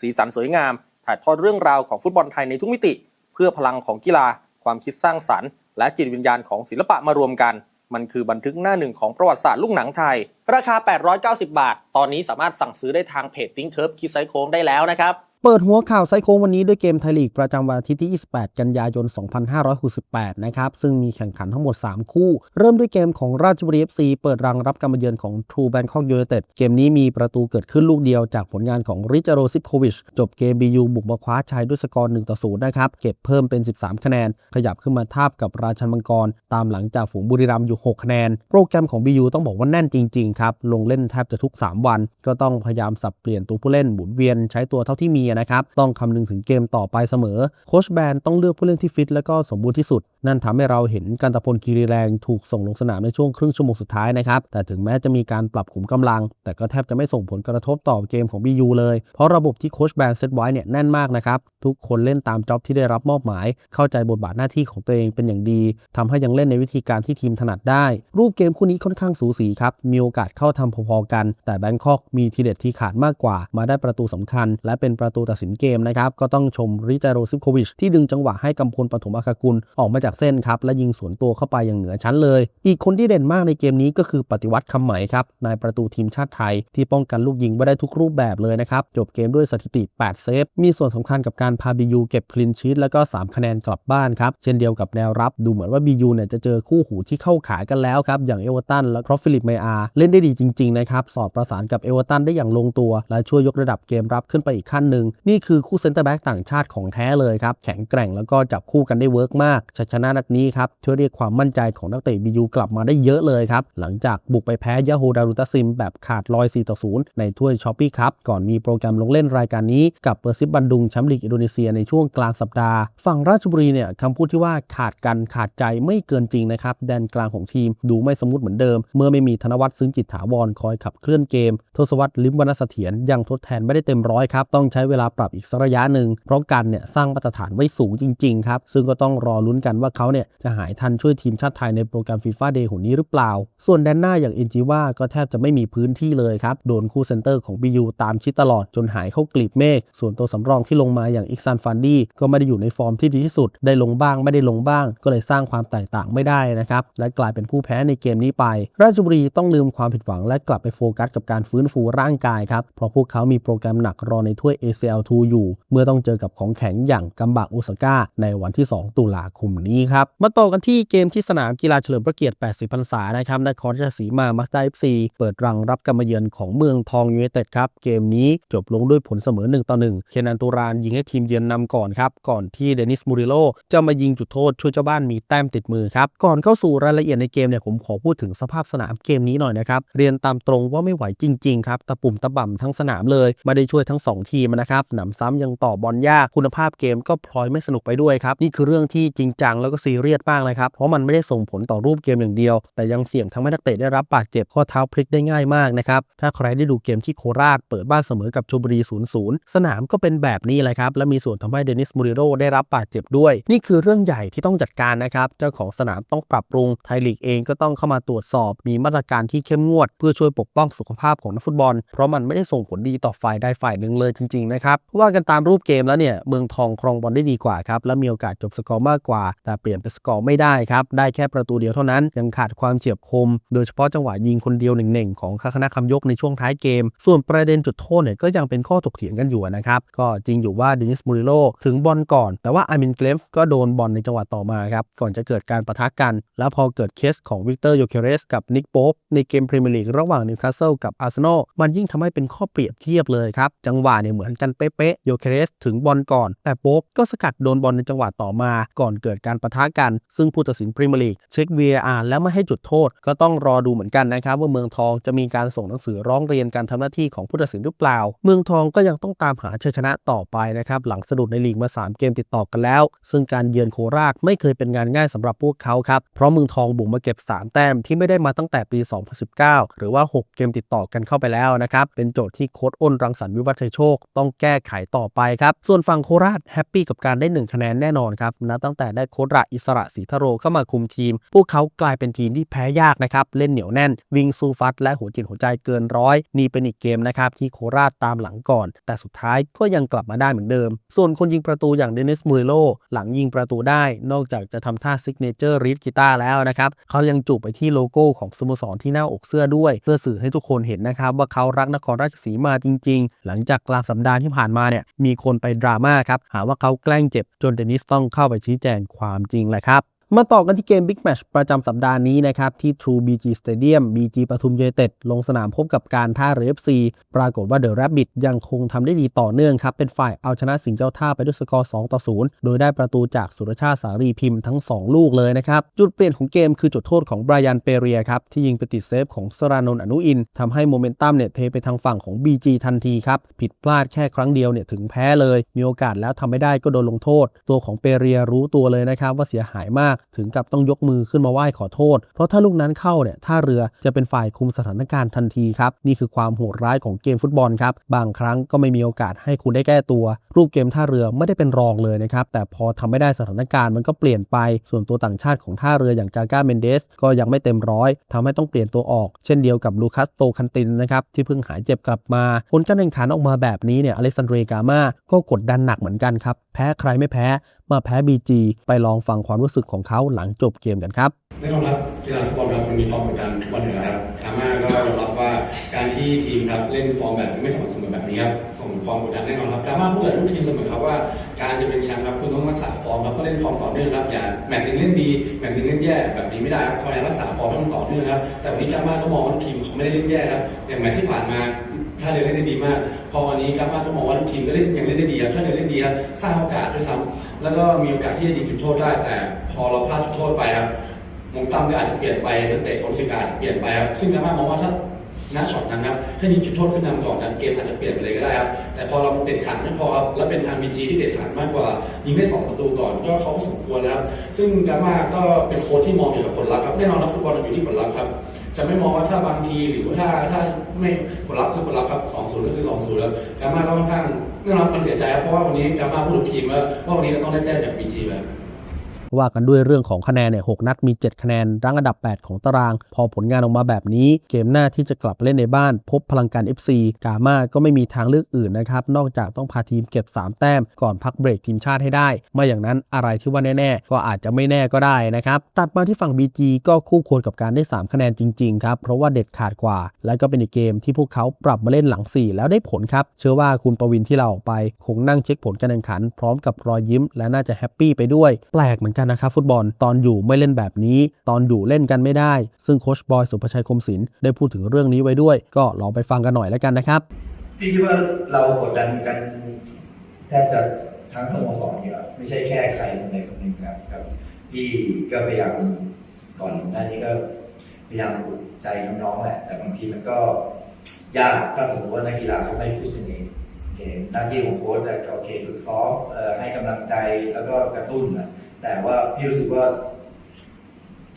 สีสันสวยงาม ถ่ายทอดเรื่องราวของฟุตบอลไทยในทุกมิติ เพื่อพลังของกีฬา ความคิดสร้างสรรค์ และจิตวิญญาณของศิลปะมารวมกัน มันคือบันทึกหน้าหนึ่งของประวัติศาสตร์ลูกหนังไทย ราคา 890 บาท ตอนนี้สามารถสั่งซื้อได้ทางเพจติ้งเคิร์ฟคิดไซโค้งได้แล้วนะครับ เปิดหัวข่าวไซโค้งวันนี้ด้วยเกมไทยลีกประจำวันอาทิตย์ที่ 28 กันยายน 2568 นะครับ ซึ่งมีแข่งขันทั้งหมด 3 คู่ เริ่มด้วยเกมของราชบุรี FC เปิดรังรับการมาเยือนของ True Bangkok United เกมนี้มีประตูเกิดขึ้นลูกเดียวจากผลงานของริจาโรซิปโควิช จบเกม BU บุกมาคว้าชัยด้วยสกอร์1ต่อ0นะครับ เก็บเพิ่มเป็น 13 คะแนน ขยับขึ้นมาทาบกับราชันมังกร ตามหลังจากฝูงบุรีรัมย์อยู่ 6 คะแนน โปรแกรมของ BU ต้องบอกว่าแน่นจริงๆครับลงเล่นแทบจะทุก 3 วัน ก็ต้องพยายามสับเปลี่ยนตัวผู้เล่นหมุนเวียนใช้ตัวเท่าที่มีนะครับต้องคำนึงถึงเกมต่อไปเสมอ โค้ชแบนต้องเลือกผู้เล่นที่ฟิตและก็สมบูรณ์ที่สุด นั่นทำให้เราเห็นกันตะพลคีรีแรงถูกส่งลงสนามในช่วงครึ่งชั่วโมงสุดท้ายนะครับแต่ถึงแม้จะมีการปรับขุมกำลัง แต่ก็แทบจะไม่ส่งผลกระทบต่อเกมของ BU เลย เพราะระบบที่โค้ชแบนเซตไว้เนี่ยแน่นมากนะครับทุกคนเล่นตามจ็อบที่ได้รับมอบหมาย เข้าใจบทบาทหน้าที่ของตัวเองเป็นอย่างดีทำให้ยังเล่นในวิธีการที่ทีมถนัดได้ รูปเกมคู่นี้ค่อนข้างสูสีครับมีโอกาสเข้าทำพอๆกัน แต่แบงคอกมีทีเด็ดที่ขาดมากกว่า มาได้ประตูสำคัญ และเป็นประตูตัดสินเกมนะครับก็ต้องชมริจาโรซิฟโควิชที่ดึงจังหวะให้กำพลปฐมอาคากุลออกมาจากเส้นครับและยิงสวนตัวเข้าไปอย่างเหนือชั้นเลย อีกคนที่เด่นมากในเกมนี้ก็คือปฏิวัติคำไหมครับนายประตูทีมชาติไทย ที่ป้องกันลูกยิงไว้ได้ทุกรูปแบบเลยนะครับจบเกมด้วยสถิติ 8 เซฟ มีส่วนสำคัญกับการพาบียูเก็บคลีนชีตแล้วก็ 3 คะแนนกลับบ้านครับเช่นเดียวกับแนวรับดูเหมือนว่าบียูเนี่ยจะเจอคู่หูที่เข้าขากันแล้วครับอย่างเอเวอร์ตันและครอฟฟิลิปเมอาเล่นได้ดีจริงๆนะครับสอดประสานกับเอเวอร์ตันได้อย่างลงตัว และช่วยยกระดับเกมรับขึ้นไปอีกขั้นหนึ่งนี่คือคู่เซนเตอร์แบ็กต่างชาติของแท้เลยครับ แข็งแกร่งแล้วก็จับคู่กันได้เวิร์กมากชัยชนะนัดนี้ครับช่วยเรียกความมั่นใจของนักเตะบียูกลับมาได้เยอะเลยครับ หลังจากบุกไปแพ้ยาโฮดารุตาซิมแบบขาดลอย 4 ต่อ 0 ในถ้วยช้อปปี้ครับ ก่อนมีโปรแกรมลงเล่นรายการนี้กับเปอร์ซิบบันดุงแชมป์ลีกอินโดนีเซียในช่วงกลางสัปดาห์ ฝั่งราชบุรีเนี่ยคำพูดที่ว่าขาดกันขาดใจไม่เกินจริงนะครับแดนกลางของทีมดูไม่สมูทเหมือนเดิม เมื่อไม่มีธนวัฒน์ซึ้งจิตถาวรคอยขับเคลื่อนเกมทศวรรษลิมวรรณเสถียรยังทดแทนไม่ได้เต็มร้อยครับต้องใช้เวลาปรับอีกสักระยะหนึ่งเพราะกันเนี่ยสร้างมาตรฐานไว้สูงจริงๆครับซึ่งก็ต้องรอลุ้นกันว่าเขาเนี่ยจะหายทันช่วยทีมชาติไทยในโปรแกรมฟีฟ่าเดย์หนนี้หรือเปล่า ส่วนแดนหน้าอย่างเอ็นจิว่าก็แทบจะไม่มีพื้นที่เลยครับโดนคู่เซนเตอร์ของ BU ตามชิดตลอดจนหายเข้ากลีบเมฆส่วนตัวสำรองที่ลงมาอย่างอิกซันฟันดี้ก็ไม่ได้อยู่ในฟอร์มที่ดีที่สุด ได้ลงบ้างไม่ได้ลงบ้าง ก็เลยสร้างความแตกต่างไม่ได้นะครับและกลายเป็นผู้แพ้ในเกมนี้ไป ราชบุรีต้องลืมความผิดหวังและกลับไปโฟกัสกับการฟื้นฟูร่างกายครับเพราะพวกเขามีโปรแกรมหนักรอในถ้วย ACL2 อยู่เมื่อต้องเจอกับของแข็งอย่างกัมบะโอซาก้าในวันที่ 2 ตุลาคมนี้ครับ มาต่อกันที่เกมที่สนามกีฬาเฉลิมพระเกียรติ 80 พรรษานะครับนครราชสีมามาสเตอร์เอฟซีเปิดรังรับการมาเยือนของเมืองทองยูไนเต็ดครับ เกมนี้จบลงด้วยผลเสมอ1ต่อ1 เคนอันตูรานยิงให้ทีมเยือนนำก่อนครับ ก่อนที่เดนิสมูริโลจะมายิงจุดโทษช่วยเจ้าบ้านมีแต้มติดมือครับก่อนเข้าสู่รายละเอียดในเกมเนี่ยผมขอพูดถึงสภาพสนามเกมนี้หน่อยนะครับเรียนตามตรงว่าไม่ไหวจริงๆครับตะปุ่มตะบ่ำทั้งสนามเลยไม่ได้ช่วยทั้ง 2 ทีมนะครับหนำซ้ำยังต่อบอลยากคุณภาพเกมก็พลอยไม่สนุกไปด้วยครับนี่คือเรื่องที่จริงจังแล้วก็ซีเรียสมากเลยครับเพราะมันไม่ได้ส่งผลต่อรูปเกมอย่างเดียว แต่ยังเสี่ยงทำให้นักเตะได้รับบาดเจ็บข้อเท้าพลิกได้ง่ายมากนะครับถ้าใครได้ดูเกมที่โคราช เปิดบ้านเสมอกับชลบุรี0-0 สนามก็เป็นแบบนี้เลยครับและมีส่วนทำให้เดนิสมูริโรได้รับบาดเจ็บด้วย นี่คือเรื่องใหญ่ที่ต้องจัดการนะครับเจ้าของสนามต้องปรับปรุงไทยลีกเองก็ต้องเข้ามาตรวจสอบ มีมาตรการที่เข้มงวด เพื่อช่วยปกป้องสุขภาพของนักฟุตบอล เพราะมันไม่ได้ส่งผลดีต่อฝ่ายใดฝ่ายหนึ่งเลยจริงๆนะครับว่ากันตามรูปเกมแล้วเนี่ยเมืองทองครองบอลได้ดีกว่าครับและมีโอกาสจบสกอร์มากกว่า แต่เปลี่ยนเป็นสกอร์ไม่ได้ครับได้แค่ประตูเดียวเท่านั้นยังขาดความเฉียบคม โดยเฉพาะจังหวะยิงคนเดียวเน่งๆของคณะคำยกในช่วงท้ายเกม ส่วนประเด็นจุดโทษเนี่ยก็ยังเป็นข้อถกเถียงกันอยู่นะครับก็จริงอยู่ว่าเดนิสมูริโลถึงบอลก่อน แต่ว่าอามินเกรฟก็โดนบอลในจังหวะต่อมาครับก่อนจะเกิดการประทะกัน แล้วพอเกิดเคสของวิกเตอร์โยเคเรสกับนิกโป๊ปในเกมพรีเมียร์ลีกระหว่างนิวคาสเซิลกับอาร์เซนอลมันยิ่งทำให้เป็นข้อเปรียบเทียบเลยครับจังหวะเนี่ยเหมือนกันเป๊ะๆโยเคเรสถึงบอลก่อน แต่โป๊บก็สกัดโดนบอลในจังหวะต่อมา ก่อนเกิดการปะทะกัน ซึ่งผู้ตัดสินพรีเมียร์ลีกเช็ค VAR แล้วไม่ให้จุดโทษ ก็ต้องรอดูเหมือนกันนะครับว่าเมืองทองจะมีการส่งหนังสือร้องเรียนการทำหน้าที่ของผู้ตัดสินหรือเปล่า เมืองทองก็ยังต้องตามหาชัยชนะต่อไปนะครับหลังสะดุดในลีกมา 3 เกมติดต่อกันแล้ว ซึ่งการเยือนโคราชไม่เคยเป็นงานง่ายสำหรับพวกเขาครับเพราะเมืองทองบุกมาเก็บ 3 แต้มที่ไม่ได้มาตั้งแต่ปี 2019 หรือว่า 6 เกมติดต่อกันเข้าไปแล้วนะครับเป็นโจทย์ที่โค้ชอ้นรังสรรค์วิวัฒน์ชัยโชคต้องแก้ก้ไขต่อไปครับ ส่วนฝั่งโคราชแฮปปี้กับการได้ 1 คะแนนแน่นอนครับนับตั้งแต่ได้โค้ชระอิสระศรีทโรเข้ามาคุมทีม พวกเขากลายเป็นทีมที่แพ้ยากนะครับ เล่นเหนียวแน่น วิ่งสู้ฟัด และหัวจิตหัวใจเกินร้อยนี่เป็นอีกเกมนะครับที่โคราชตามหลังก่อน แต่สุดท้ายก็ยังกลับมาได้เหมือนเดิม ส่วนคนยิงประตูอย่างเดนิสมูริโลหลังยิงประตูได้ นอกจากจะทำท่าซิกเนเจอร์รีดกีตาร์แล้วนะครับเขายังจูบไปที่โลโก้ของสโมสรที่หน้าอกเสื้อด้วย เพื่อสื่อให้ทุกคนเห็นนะครับว่าเขารักนครราชสีมาจริง ๆ หลังจากกลางสัปดาห์ที่ผ่านมาเนี่ยมีคนไปดราม่าครับหาว่าเขาแกล้งเจ็บจนเดนิสต้องเข้าไปชี้แจงความจริงแหละครับ มาต่อกันที่เกม Big Match ประจำสัปดาห์นี้นะครับ ที่ True BG Stadium BG ปทุมยูไนเต็ดลงสนามพบกับการท่าเรือ FC ปรากฏว่า The Rabbit ยังคงทำได้ดีต่อเนื่องครับ เป็นฝ่ายเอาชนะสิงห์เจ้าท่าไปด้วยสกอร์ 2 ต่อ 0 โดยได้ประตูจากสุรชาติสารีพิมพ์ทั้ง 2 ลูกเลยนะครับ จุดเปลี่ยนของเกมคือจุดโทษของไบรยันเปเรียครับ ที่ยิงไปติดเซฟของสรานนท์อนุอินทำให้โมเมนตัมเนี่ยเทไปทางฝั่งของ BG ทันทีครับผิดพลาดแค่ครั้งเดียวเนี่ยถึงแพ้เลย มีโอกาสแล้วทำไม่ได้ก็โดนลงโทษ ตัวของเปเรียรู้ตัวเลยนะครับว่าเสียหายมากถึงกับต้องยกมือขึ้นมาไหว้ขอโทษ เพราะถ้าลูกนั้นเข้าเนี่ยท่าเรือจะเป็นฝ่ายคุมสถานการณ์ทันทีครับ นี่คือความโหดร้ายของเกมฟุตบอลครับ บางครั้งก็ไม่มีโอกาสให้คุณได้แก้ตัว รูปเกมท่าเรือไม่ได้เป็นรองเลยนะครับ แต่พอทำไม่ได้สถานการณ์มันก็เปลี่ยนไป ส่วนตัวต่างชาติของท่าเรืออย่างกาก้าเมนเดสก็ยังไม่เต็มร้อยทำให้ต้องเปลี่ยนตัวออก เช่นเดียวกับลูคัสโตคันตินนะครับที่เพิ่งหายเจ็บกลับมา ผลการแข่งขันออกมาแบบนี้เนี่ยอเล็กซานเดรกามาก็กดดันหนักเหมือนกันครับแพ้ใครไม่แพ้ มาแพ้ BG ไปลองฟังความรู้สึกของเขาหลังจบเกมกันครับแน่นองรับกีฬาฟุตบอลครับมันมีความกดดันทุกวันอยู่แล้วครับอาม่าก็ยอมรับว่าการที่ทีมครับเล่นฟอร์มแบบไม่สม่ำเสมอแบบนี้ครับ ฟอร์มกดดันแน่นอนครับกาม่าพูดกับทุกทีมเสมอครับว่าการจะเป็นแชมป์ครับคุณต้องรักษาฟอร์มครับต้องเล่นฟอร์มต่อเนื่องครับอย่าแมตช์นึงเล่นดีแมตช์นึงเล่นแย่แบบนี้ไม่ได้ครับพยายามรักษาฟอร์มให้มันต่อเนื่องครับแต่วันนี้กามาก็มองว่าทีมเขาไม่ได้เล่นแย่ครับอย่างแมตช์ที่ผ่านมาถ้าเดินเล่นได้ดีมาก พอวันนี้กามาก็มองว่าทุกทีมก็เล่นยังเล่นได้ดีครับถ้าเดินเล่นดีครับสร้างโอกาสด้วยซ้ำแล้วก็มีโอกาสที่จะยิงจุดโทษได้ แต่พอเราพลาดจุดโทษไปครับมงตั้มก็อาจจะเปลี่ยนไปนักเตะคนสิกาเปลี่ยนไปครับซึ่งกามา มองว่าถ้า ณช็อตนั้นครับถ้ายิงจุดโทษขึ้นนำก่อนนะเกมอาจจะเปลี่ยนไปเลยก็ได้ครับแต่พอเราเด็ดขาดไม่พอครับแล้วเป็นทางบีจีที่เด็ดขาดมากกว่า ยิงได้สองประตูก่อนก็เขาสมควรแล้วครับซึ่งกาม่าก็เป็นโค้ชที่มองเกี่ยวกับผลลัพธ์ครับแน่นอนแล้วฟุตบอลมันอยู่ที่ผลลัพธ์ครับจะไม่มองว่าถ้าบางทีหรือว่าถ้าถ้าไม่ผลลัพธ์คือผลลัพธ์ครับสองศูนย์ก็คือสองศูนย์แล้วกาม่าก็ค่อนข้างแน่นอนมันเสียใจครับเพราะว่าวันนี้กาม่าพูดทุกทีมว่าว่าวันนี้เราต้องได้แต้มจากบีจีไป ว่ากันด้วยเรื่องของคะแนนเนี่ยหนัดมี 7 คะแนนรั้งอันดับ 8 ของตาราง พอผลงานออกมาแบบนี้ เกมหน้าที่จะกลับเล่นในบ้าน พบพลังการ FC กามาก็ไม่มีทางเลือกอื่นนะครับ นอกจากต้องพาทีมเก็บ 3 แต้ม ก่อนพักเบรกทีมชาติให้ได้ไม่อย่างนั้นอะไรที่ว่าแน่ ๆ ก็อาจจะไม่แน่ก็ได้นะครับ ตัดมาที่ฝั่ง BG ก็คู่ควรกับการได้ 3 คะแนนจริงๆครับเพราะว่าเด็ดขาดกว่า และก็เป็นอีกเกมที่พวกเขาปรับมาเล่นหลัง 4 แล้วได้ผลครับเชื่อว่าคุณประวินที่เราออกไป คงนั่งเช็คผลการแข่งขัน พร้อมกับรอยยิ้ม และน่าจะแฮปปี้ไปด้วย แปลกเหมือนกันนะครับฟุตบอลตอนอยู่ไม่เล่นแบบนี้ ตอนอยู่เล่นกันไม่ได้ ซึ่งโคชบอยสุภชัยคมศิลป์ได้พูดถึงเรื่องนี้ไว้ด้วย ก็ลองไปฟังกันหน่อยแล้วกันนะครับพี่คิดว่าเรากดดันกันแทบจะทั้งสโมสรอยู่แล้วไม่ใช่แค่ใครคนใดคนหนึ่งครับครับพี่ก็พยายามก่อนหน้านี้ก็พยายามปลุกใจน้องๆแหละแต่บางทีมันก็ยากถ้าสมมติว่านักกีฬาเขาไม่พูดถึงเองหน้าที่ของโค้ชก็โอเคฝึกซ้อมให้กำลังใจแล้วก็กระตุ้นนะ แต่ว่าพี่รู้สึกว่า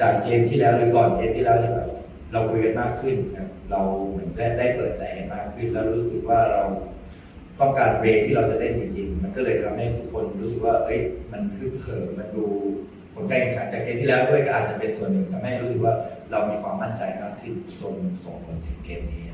จากเกมที่แล้วหรือก่อนเกมที่แล้วเนี่ยแบบเราคุยกันมากขึ้นครับเราเหมือนได้ได้เปิดใจกันมากขึ้น แล้วรู้สึกว่าเราต้องการเวที่เราจะเล่นจริงๆ มันก็เลยทำให้ทุกคนรู้สึกว่า เอ้ย มันคือเขิมมันดูผลการแข่งขันจากเกมที่แล้วด้วยก็อาจจะเป็นส่วนหนึ่งทำให้รู้สึกว่าเรามีความมั่นใจมากขึ้นจนส่งผลถึงเกมนี้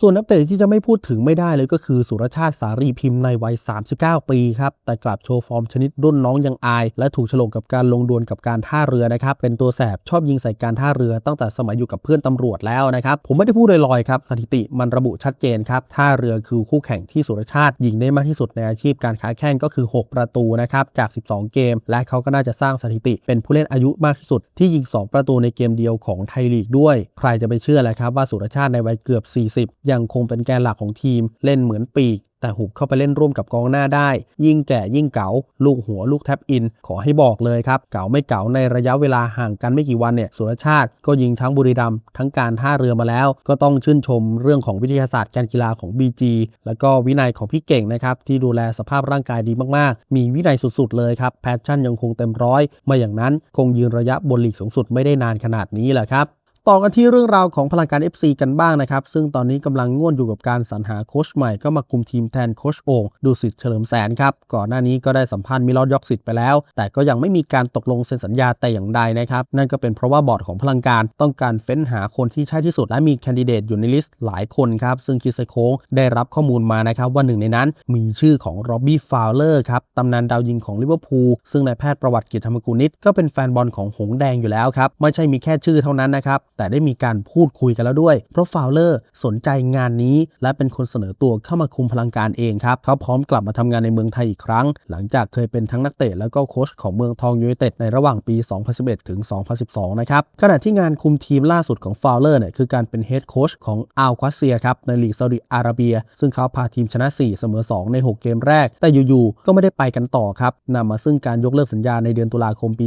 ส่วนนักเตะที่จะไม่พูดถึงไม่ได้เลยก็คือสุรชาติสารีพิมพ์ในวัย 39 ปีครับ แต่กลับโชว์ฟอร์มชนิดรุ่นน้องยังอาย และถูกฉลกกับการลงดวลกับการท่าเรือนะครับ เป็นตัวแสบชอบยิงใส่การท่าเรือตั้งแต่สมัยอยู่กับเพื่อนตำรวจแล้วนะครับ ผมไม่ได้พูดลอยๆครับ สถิติมันระบุชัดเจนครับ ท่าเรือคือคู่แข่งที่สุรชาติยิงได้มากที่สุดในอาชีพการค้าแข่งก็คือ 6 ประตูนะครับจาก 12 เกม และเขาก็น่าจะสร้างสถิติ เป็นผู้เล่นอายุมากที่สุดที่ยิง 2 ประตูในเกมเดียวของไทยลีกด้วย ใครจะไปเชื่อแหละครับว่าสุรชาติในวัยเกือบ 40ยังคงเป็นแกนหลักของทีมเล่นเหมือนปีก แต่หุบเข้าไปเล่นร่วมกับกองหน้าได้ ยิ่งแก่ยิ่งเก๋าลูกหัวลูกแท็บอิน ขอให้บอกเลยครับ เก๋าไม่เก๋าในระยะเวลาห่างกันไม่กี่วันเนี่ยสุรชาติก็ยิงทั้งบุรีรัมย์ทั้งการท่าเรือมาแล้ว ก็ต้องชื่นชมเรื่องของวิทยาศาสตร์การกีฬาของ BG แล้วก็วินัยของพี่เก่งนะครับที่ดูแลสภาพร่างกายดีมากๆ มีวินัยสุดๆเลยครับแพชชั่นยังคงเต็มร้อยไม่อย่างนั้นคงยืนระยะบนลีกสูงสุดไม่ได้นานขนาดนี้แหละครับ ต่อกันที่เรื่องราวของพลังการ FC กันบ้างนะครับ ซึ่งตอนนี้กำลังง่วนอยู่กับการสรรหาโค้ชใหม่ก็มาคุมทีมแทนโค้ชโอ่งดูสิทธิ์เฉลิมแสนครับ ก่อนหน้านี้ก็ได้สัมภาษณ์มิลอดยอกสิทธิ์ไปแล้ว แต่ก็ยังไม่มีการตกลงเซ็นสัญญาแต่อย่างใดนะครับ นั่นก็เป็นเพราะว่าบอร์ดของพลังการต้องการเฟ้นหาคนที่ใช่ที่สุดและมีแคนดิเดตอยู่ในลิสต์หลายคนครับซึ่งคิดไซโค้งได้รับข้อมูลมานะครับว่าหนึ่งในนั้นมีชื่อของโรบบี้ฟาวเลอร์ครับตำนานดาวยิงของลิเวอร์พูลซึ่งนายแพทย์ประวัติกิจธรรมกุนิตก็เป็นแฟนบอลของหงแดงอยู่แล้วครับไม่ใช่มีแค่ชื่อเท่านั้นนะครับแต่ได้มีการพูดคุยกันแล้วด้วย เพราะฟาวเลอร์สนใจงานนี้ และเป็นคนเสนอตัวเข้ามาคุมพลังการเองครับเขาพร้อมกลับมาทำงานในเมืองไทยอีกครั้ง หลังจากเคยเป็นทั้งนักเตะแล้วก็โค้ชของเมืองทองยูไนเต็ดในระหว่างปี 2011 ถึง 2012 นะครับขณะที่งานคุมทีมล่าสุดของฟาวเลอร์เนี่ยคือการเป็นเฮดโค้ชของอัลควาเซียครับในลีกซาอุดิอาระเบีย ซึ่งเขาพาทีมชนะ 4 เสมอ 2 ใน 6 เกมแรก แต่อยู่ๆก็ไม่ได้ไปกันต่อครับนำมาซึ่งการยกเลิกสัญญาในเดือนตุลาคมปี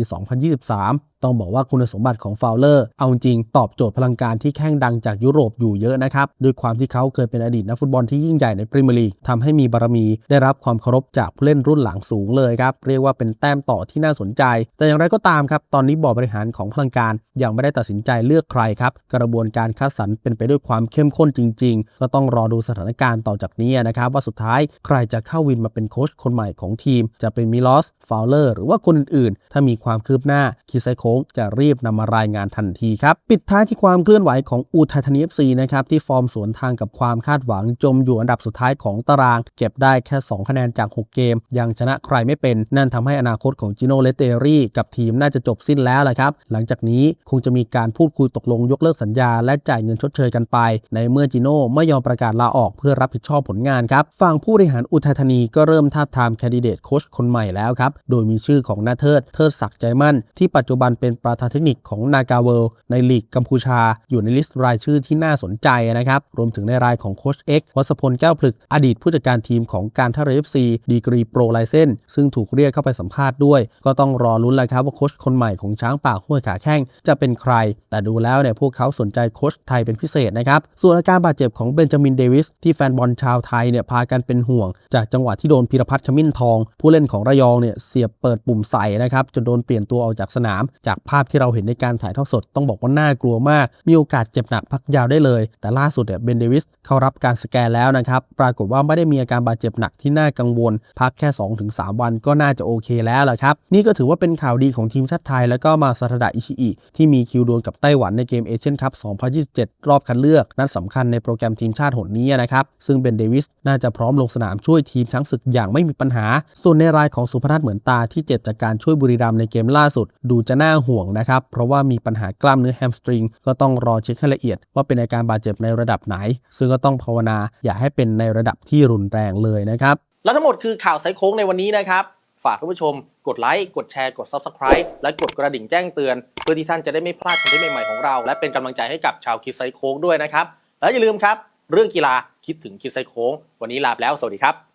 2023ต้องบอกว่าคุณสมบัติของฟาวเลอร์ เอาจริงตอบโจทย์พลังการที่แข่งดังจากยุโรปอยู่เยอะนะครับ ด้วยความที่เขาเคยเป็นอดีตนักฟุตบอลที่ยิ่งใหญ่ในพรีเมียร์ลีกทำให้มีบารมีได้รับความเคารพจากผู้เล่นรุ่นหลังสูงเลยครับ เรียกว่าเป็นแต้มต่อที่น่าสนใจ แต่อย่างไรก็ตามครับ ตอนนี้บอร์ดบริหารของพลังการยังไม่ได้ตัดสินใจเลือกใครครับ กระบวนการคัดสรรเป็นไปด้วยความเข้มข้นจริง ๆ ก็ต้องรอดูสถานการณ์ต่อจากนี้นะครับว่าสุดท้ายใครจะเข้าวินมาเป็นโค้ชคนใหม่ของทีม จะเป็นมิลอสฟาวเลอร์หรือว่าคนอื่นๆถ้ามีความคืบหน้าคิดไซโคงจะรีบนำมารายงานทันทีครับ ปิดท้ายที่ความเคลื่อนไหวของอูไททานีเอฟซีนะครับที่ฟอร์มสวนทางกับความคาดหวังจมอยู่อันดับสุดท้ายของตาราง เก็บได้แค่ 2 คะแนนจาก 6 เกม ยังชนะใครไม่เป็น นั่นทำให้อนาคตของจิโนเลเตอรี่กับทีมน่าจะจบสิ้นแล้วแหละครับ หลังจากนี้คงจะมีการพูดคุยตกลงยกเลิกสัญญา และจ่ายเงินชดเชยกันไป ในเมื่อจิโน่ไม่ยอมประกาศลาออกเพื่อรับผิดชอบผลงานครับฝั่งผู้บริหารอุทัยธานีก็เริ่มทาบทามแคนดิเดตโค้ชคนใหม่แล้วครับโดยมีชื่อของนาเทิดเทิดศักดิ์ใจมั่นที่ปัจจุบันเป็นประธานเทคนิคของนากาเวลในลีกกัมพูชา อยู่ในลิสต์รายชื่อที่น่าสนใจนะครับ รวมถึงในรายของโค้ชเอ็กวัสพลแก้วพลึก อดีตผู้จัดการทีมของการท่าเรือเอฟซีดีกรีโปรไลเซนซึ่งถูกเรียกเข้าไปสัมภาษณ์ด้วย ก็ต้องรอลุ้นแล้วครับว่าโค้ชคนใหม่ของช้างป่าห้วยขาแข้งจะเป็นใคร แต่ดูแล้วเนี่ยพวกเขาสนใจโค้ชไทยเป็นพิเศษนะครับส่วนอาการบาดเจ็บของเบนจามินเดวิสที่แฟนบอลชาวไทยเนี่ยพากันเป็นห่วง จากจังหวะที่โดนพิรพัฒน์ขมิ้นทอง ผู้เล่นของระยองเนี่ยเสียบเปิดปุ่มใส่นะครับจนโดนเปลี่ยนตัวออกจากสนามจากภาพที่เราเห็นในการถ่ายทอดสดต้องบอกว่าน่ากลัวมาก มีโอกาสเจ็บหนักพักยาวได้เลย แต่ล่าสุดเนี่ยเบนเดวิสเข้ารับการสแกนแล้วนะครับ ปรากฏว่าไม่ได้มีอาการบาดเจ็บหนักที่น่ากังวล พักแค่ 2-3 วันก็น่าจะโอเคแล้วแหละครับ นี่ก็ถือว่าเป็นข่าวดีของทีมชาติไทย แล้วก็มาซาทดะอิชิอิที่มีคิวดวลกับไต้หวันในเกมเอเชียนคัพ 2027 รอบคัดเลือก นัดสำคัญในโปรแกรมทีมชาติหนนี้นะครับ ซึ่งเบนเดวิสน่าจะพร้อมลงสนามช่วยทีมช้างศึกอย่างไม่มีปัญหา ส่วนในรายของสุพนัทเหมือนตาที่เจ็บจากการช่วยบุรีรัมย์ในเกมล่าสุด ดูจะน่าห่วงนะครับ เพราะว่ามีปัญหากล้ามเนื้อแฮมสตริงก็ต้องรอเช็คให้ละเอียด ว่าเป็นอาการบาดเจ็บในระดับไหน ซึ่งก็ต้องภาวนาอย่าให้เป็นในระดับที่รุนแรงเลยนะครับ และทั้งหมดคือข่าวไซโค้งในวันนี้นะครับ ฝากท่านผู้ชม กดไลค์ กดแชร์ กด Subscribe และกดกระดิ่งแจ้งเตือน เพื่อที่ท่านจะได้ไม่พลาดคอนเทนต์ใหม่ๆของเรา และเป็นกำลังใจให้กับชาวคิดไซโค้งด้วยนะครับ และอย่าลืมครับ เรื่องกีฬาคิดถึงคิดไซโค้ง วันนี้ลาไปแล้ว สวัสดีครับ